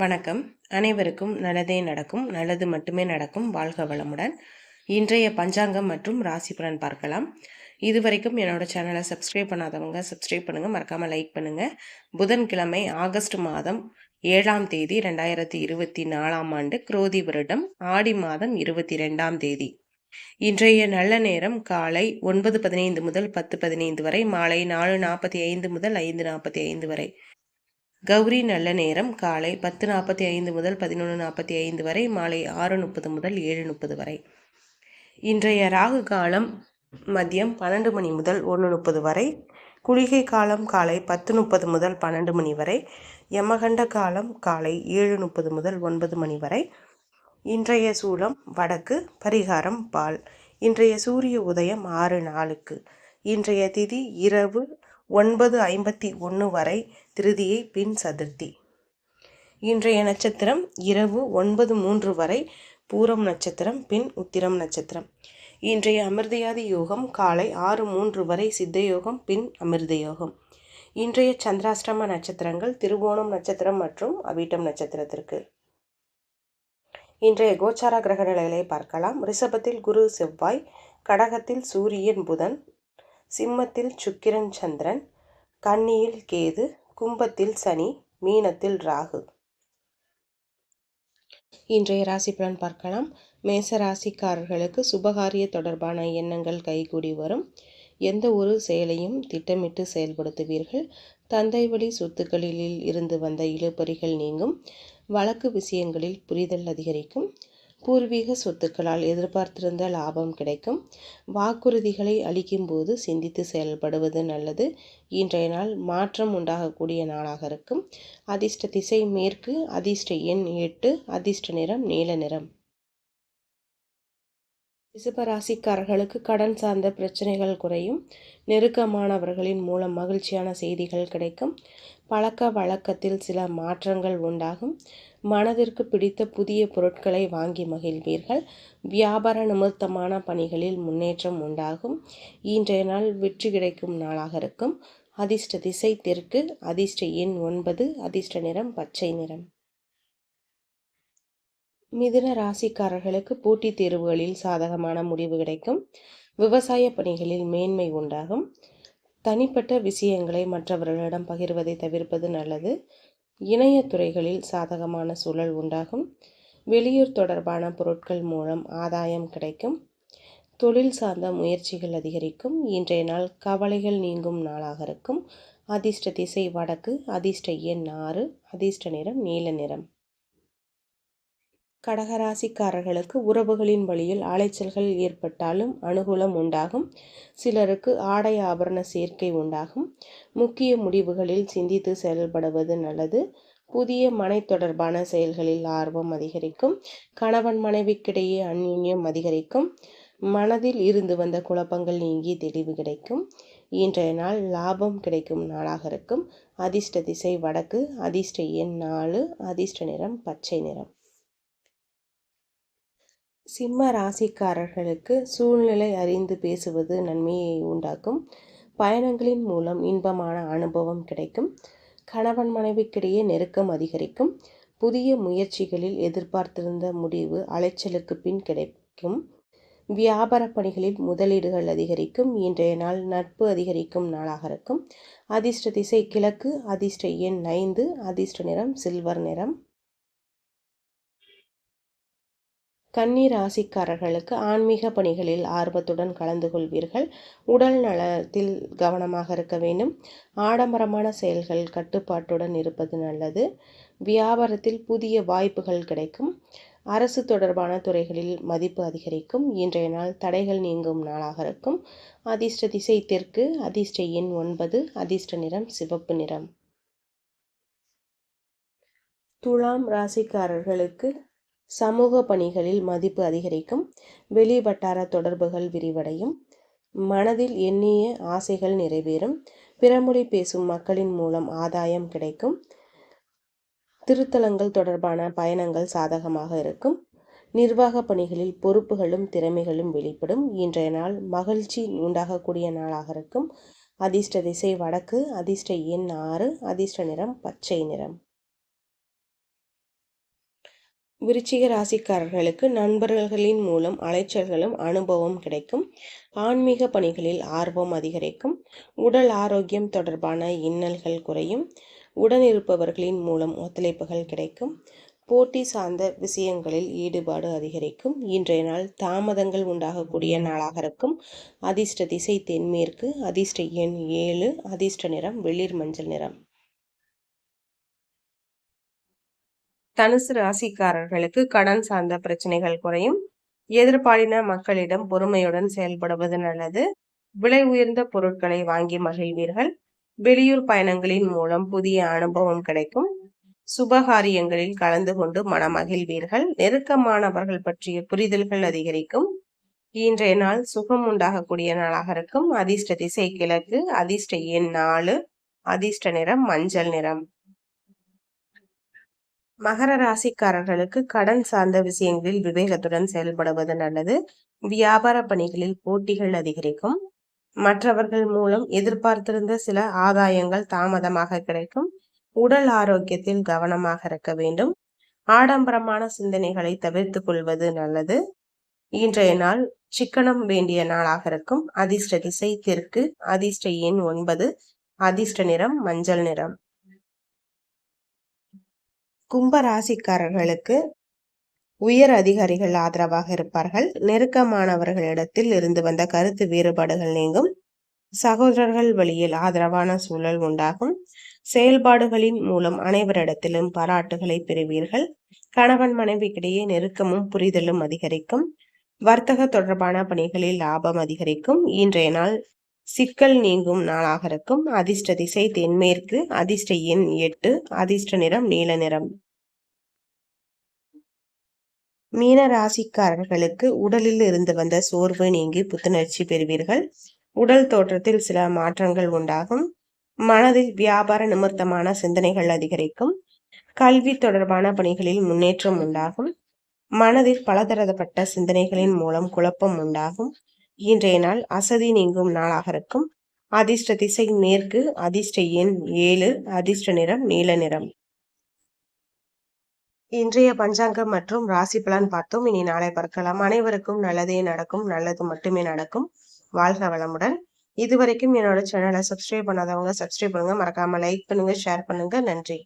வணக்கம். அனைவருக்கும் நல்லதே நடக்கும் நல்லது மட்டுமே நடக்கும் வாழ்க வளமுடன். இன்றைய பஞ்சாங்கம் மற்றும் ராசி பலன் பார்க்கலாம். இதுவரைக்கும் என்னோட சேனலை சப்ஸ்கிரைப் பண்ணாதவங்க சப்ஸ்கிரைப் பண்ணுங்கள் மறக்காமல் லைக் பண்ணுங்கள் புதன்கிழமை ஆகஸ்ட் மாதம் ஏழாம் தேதி ரெண்டாயிரத்தி இருபத்தி நாலாம் ஆண்டு குரோதி வருடம் ஆடி மாதம் இருபத்தி ரெண்டாம் தேதி. இன்றைய நல்ல நேரம் காலை ஒன்பது பதினைந்து முதல் பத்து பதினைந்து வரை மாலை நாலு நாற்பத்தி ஐந்து முதல் ஐந்து நாற்பத்தி ஐந்து வரை. கௌரி நல்ல நேரம். காலை பத்து நாற்பத்தி ஐந்து முதல் பதினொன்று நாற்பத்தி ஐந்து வரை மாலை ஆறு முப்பது முதல் ஏழு முப்பது வரை. இன்றைய ராகு காலம் மதியம் பன்னெண்டு மணி முதல் ஒன்று முப்பது வரை குளிகை காலம் காலை பத்து முப்பது முதல் பன்னெண்டு மணி வரை யமகண்ட காலம் காலை ஏழு முப்பது முதல் ஒன்பது மணி வரை. இன்றைய சூலம் வடக்கு பரிகாரம் பால். இன்றைய சூரிய உதயம் ஆறு நாளுக்கு. இன்றைய திதி இரவு ஒன்பது ஐம்பத்தி ஒன்று வரை திருதியை பின் சதுர்த்தி. இன்றைய நட்சத்திரம் இரவு ஒன்பது மூன்று வரை பூரம் நட்சத்திரம் பின் உத்திரம் நட்சத்திரம். இன்றைய அமிர்தயாதி யோகம் காலை ஆறு மூன்று வரை சித்த யோகம் பின் அமிர்த யோகம் இன்றைய சந்திராஷ்டம நட்சத்திரங்கள் திருவோணம் நட்சத்திரம் மற்றும் அவிட்டம் நட்சத்திரத்திற்கு. இன்றைய கோச்சார கிரக நிலைகளை பார்க்கலாம். ரிஷபத்தில் குரு செவ்வாய் கடகத்தில் சூரியன் புதன் சிம்மத்தில் சுக்கிரன் சந்திரன் கன்னியில் கேது கும்பத்தில் சனி மீனத்தில் ராகு. இன்றைய ராசி பலன் பார்க்கலாம். மேச ராசிக்காரர்களுக்கு சுபகாரிய தொடர்பான எண்ணங்கள் கைகூடி வரும். எந்த ஒரு செயலையும் திட்டமிட்டு செயல்படுத்துவீர்கள். தந்தை வழி சொத்துக்களில் இருந்து வந்த இழுபறிகள் நீங்கும். வழக்கு விஷயங்களில் புரிதல் அதிகரிக்கும். பூர்வீக சொத்துக்களால் எதிர்பார்த்திருந்த லாபம் கிடைக்கும். வாக்குறுதிகளை அளிக்கும்போது சிந்தித்து செயல்படுவது நல்லது. இன்றைய நாள் மாற்றம் உண்டாகக்கூடிய நாளாக இருக்கும். அதிர்ஷ்ட திசை மேற்கு அதிர்ஷ்ட எண் எட்டு அதிர்ஷ்ட நிறம் நீல நிறம். ரிஷபராசிக்காரர்களுக்கு கடன் சார்ந்த பிரச்சனைகள் குறையும். நெருக்கமானவர்களின் மூலம் மகிழ்ச்சியான செய்திகள் கிடைக்கும். பழக்க வழக்கத்தில் சில மாற்றங்கள் உண்டாகும். மனதிற்கு பிடித்த புதிய பொருட்களை வாங்கி மகிழ்வீர்கள். வியாபார நிமித்தமான பணிகளில் முன்னேற்றம் உண்டாகும். இன்றைய நாள் வெற்றி கிடைக்கும் நாளாக இருக்கும். அதிர்ஷ்ட திசை தெற்கு அதிர்ஷ்ட எண் ஒன்பது அதிர்ஷ்ட நிறம் பச்சை நிறம். மிதுன ராசிக்காரர்களுக்கு போட்டித் தேர்வுகளில் சாதகமான முடிவு கிடைக்கும். விவசாய பணிகளில் மேன்மை உண்டாகும். தனிப்பட்ட விஷயங்களை மற்றவர்களிடம் பகிர்வதை தவிர்ப்பது நல்லது. இணையத்துறைகளில் சாதகமான சூழல் உண்டாகும். வெளியூர் தொடர்பான பொருட்கள் மூலம் ஆதாயம் கிடைக்கும். தொழில் சார்ந்த முயற்சிகள் அதிகரிக்கும். இன்றைய நாள் கவலைகள் நீங்கும் நாளாக இருக்கும். அதிர்ஷ்ட திசை வடக்கு அதிர்ஷ்ட எண் ஆறு அதிர்ஷ்ட நிறம் நீல நிறம். கடகராசிக்காரர்களுக்கு உறவுகளின் வழியில் அலைச்சல்கள் ஏற்பட்டாலும் அனுகூலம் உண்டாகும். சிலருக்கு ஆடை ஆபரண சேர்க்கை உண்டாகும். முக்கிய முடிவுகளில் சிந்தித்து செயல்படுவது நல்லது. புதிய மனை தொடர்பான செயல்களில் ஆர்வம் அதிகரிக்கும். கணவன் மனைவிக்கிடையே அந்யுன்யம் அதிகரிக்கும். மனதில் இருந்து வந்த குழப்பங்கள் நீங்கி தெளிவு கிடைக்கும். இன்றைய நாள் லாபம் கிடைக்கும் நாளாக இருக்கும். அதிர்ஷ்ட திசை வடக்கு அதிர்ஷ்ட எண் நாலு அதிர்ஷ்ட நிறம் பச்சை நிறம். சிம்ம ராசிக்காரர்களுக்கு சூழ்நிலை அறிந்து பேசுவது நன்மையை உண்டாக்கும். பயணங்களின் மூலம் இன்பமான அனுபவம் கிடைக்கும். கணவன் மனைவிக்கிடையே நெருக்கம் அதிகரிக்கும். புதிய முயற்சிகளில் எதிர்பார்த்திருந்த முடிவு அலைச்சலுக்கு பின் கிடைக்கும். வியாபார பணிகளில் முதலீடுகள் அதிகரிக்கும். இன்றைய நாள் நட்பு அதிகரிக்கும் நாளாக இருக்கும். அதிர்ஷ்ட திசை கிழக்கு அதிர்ஷ்ட எண் ஐந்து அதிர்ஷ்ட நிறம் சில்வர் நிறம். கன்னி ராசிக்காரர்களுக்கு ஆன்மீக பணிகளில் ஆர்வத்துடன் கலந்து கொள்வீர்கள். உடல் நலத்தில் கவனமாக இருக்க வேண்டும். ஆடம்பரமான செயல்கள் கட்டுப்பாட்டுடன் இருப்பது நல்லது. வியாபாரத்தில் புதிய வாய்ப்புகள் கிடைக்கும். அரசு தொடர்பான துறைகளில் மதிப்பு அதிகரிக்கும். இன்றைய நாள் தடைகள் நீங்கும் நாளாக இருக்கும். அதிர்ஷ்ட திசை தெற்கு அதிர்ஷ்ட எண் ஒன்பது அதிர்ஷ்ட நிறம் சிவப்பு நிறம். துலாம் ராசிக்காரர்களுக்கு சமூக பணிகளில் மதிப்பு அதிகரிக்கும். வெளி வட்டார தொடர்புகள் விரிவடையும். மனதில் எண்ணிய ஆசைகள் நிறைவேறும். பிறமொழி பேசும் மக்களின் மூலம் ஆதாயம் கிடைக்கும். திருத்தலங்கள் தொடர்பான பயணங்கள் சாதகமாக இருக்கும். நிர்வாக பணிகளில் பொறுப்புகளும் திறமைகளும் வெளிப்படும். இன்றைய நாள் மகிழ்ச்சி உண்டாகக்கூடிய நாளாக இருக்கும். அதிர்ஷ்ட திசை வடக்கு அதிர்ஷ்ட எண் ஆறு அதிர்ஷ்ட நிறம் பச்சை நிறம். விருச்சிக ராசிக்காரர்களுக்கு நண்பர்களின் மூலம் அலைச்சல்களும் அனுபவம் கிடைக்கும். ஆன்மீக பணிகளில் ஆர்வம் அதிகரிக்கும். உடல் ஆரோக்கியம் தொடர்பான இன்னல்கள் குறையும். உடனிருப்பவர்களின் மூலம் ஒத்துழைப்புகள் கிடைக்கும். போட்டி சார்ந்த விஷயங்களில் ஈடுபாடு அதிகரிக்கும். இன்றைய நாள் தாமதங்கள் உண்டாகக்கூடிய நாளாக இருக்கும். அதிர்ஷ்ட திசை தென்மேற்கு அதிர்ஷ்ட எண் ஏழு அதிர்ஷ்ட நிறம் வெளிர் மஞ்சள் நிறம். தனுசு ராசிக்காரர்களுக்கு கடன் சார்ந்த பிரச்சனைகள் குறையும். எதிர்பாலின மக்களிடம் பொறுமையுடன் செயல்படுவது நல்லது. விலை உயர்ந்த பொருட்களை வாங்கி மகிழ்வீர்கள். வெளியூர் பயணங்களின் மூலம் புதிய அனுபவம் கிடைக்கும். சுபகாரியங்களில் கலந்து கொண்டு மனமகிழ்வீர்கள். நெருக்கமானவர்கள் பற்றிய புரிதல்கள் அதிகரிக்கும். இன்றைய நாள் சுகம் உண்டாகக்கூடிய நாளாக இருக்கும். அதிர்ஷ்ட திசை கிழக்கு அதிர்ஷ்ட எண் நாலு அதிர்ஷ்ட நிறம் மஞ்சள் நிறம். மகர ராசிக்காரர்களுக்கு கடன் சார்ந்த விஷயங்களில் விவேகத்துடன் செயல்படுவது நல்லது. வியாபார பணிகளில் போட்டிகள் அதிகரிக்கும். மற்றவர்கள் மூலம் எதிர்பார்த்திருந்த சில ஆதாயங்கள் தாமதமாக கிடைக்கும். உடல் ஆரோக்கியத்தில் கவனமாக இருக்க வேண்டும். ஆடம்பரமான சிந்தனைகளை தவிர்த்து கொள்வது நல்லது. இன்றைய நாள் சிக்கனம் வேண்டிய நாளாக இருக்கும். அதிர்ஷ்ட திசை தெற்கு. அதிர்ஷ்ட எண் ஒன்பது. அதிர்ஷ்ட நிறம் மஞ்சள் நிறம். கும்ப ராசிக்காரர்களுக்கு உயர் அதிகாரிகள் ஆதரவாக இருப்பார்கள். நெருக்கமானவர்களிடத்தில் இருந்து வந்த கருத்து வேறுபாடுகள் நீங்கும். சகோதரர்கள் வழியில் ஆதரவான சூழல் உண்டாகும். செயல்பாடுகளின் மூலம் அனைவரிடத்திலும் பாராட்டுகளை பெறுவீர்கள். கணவன் மனைவிக்கிடையே நெருக்கமும் புரிதலும் அதிகரிக்கும். வர்த்தக தொடர்பான பணிகளில் லாபம் அதிகரிக்கும். இன்றைய நாள் சிக்கல் நீங்கும் நாளாக இருக்கும். அதிர்ஷ்ட திசை தென்மேற்கு. அதிர்ஷ்ட எண் எட்டு. அதிர்ஷ்ட நிறம் நீல நிறம். மீன ராசிக்காரர்களுக்கு உடலில் இருந்து வந்த சோர்வு நீங்கி புத்துணர்ச்சி பெறுவீர்கள். உடல் தோற்றத்தில் சில மாற்றங்கள் உண்டாகும். மனதில் வியாபார நிமித்தமான சிந்தனைகள் அதிகரிக்கும். கல்வி தொடர்பான பணிகளில் முன்னேற்றம் உண்டாகும். மனதில் பலதரப்பட்ட சிந்தனைகளின் மூலம் குழப்பம் உண்டாகும். இன்றைய நாள் அசதி நீங்கும் நாளாக இருக்கும். அதிர்ஷ்ட திசை மேற்கு அதிர்ஷ்ட எண் ஏழு அதிர்ஷ்ட நிறம் நீல நிறம். இன்றைய பஞ்சாங்கம் மற்றும் ராசி பலன் பார்த்தோம். இனி நாளை பார்க்கலாம். அனைவருக்கும் நல்லதே நடக்கும் நல்லது மட்டுமே நடக்கும். வாழ்க வளமுடன். இது வரைக்கும் என்னோட சேனலை சப்ஸ்கிரைப் பண்ணாதவங்க சப்ஸ்கிரைப் பண்ணுங்க. மறக்காம லைக் பண்ணுங்க ஷேர் பண்ணுங்க. நன்றி.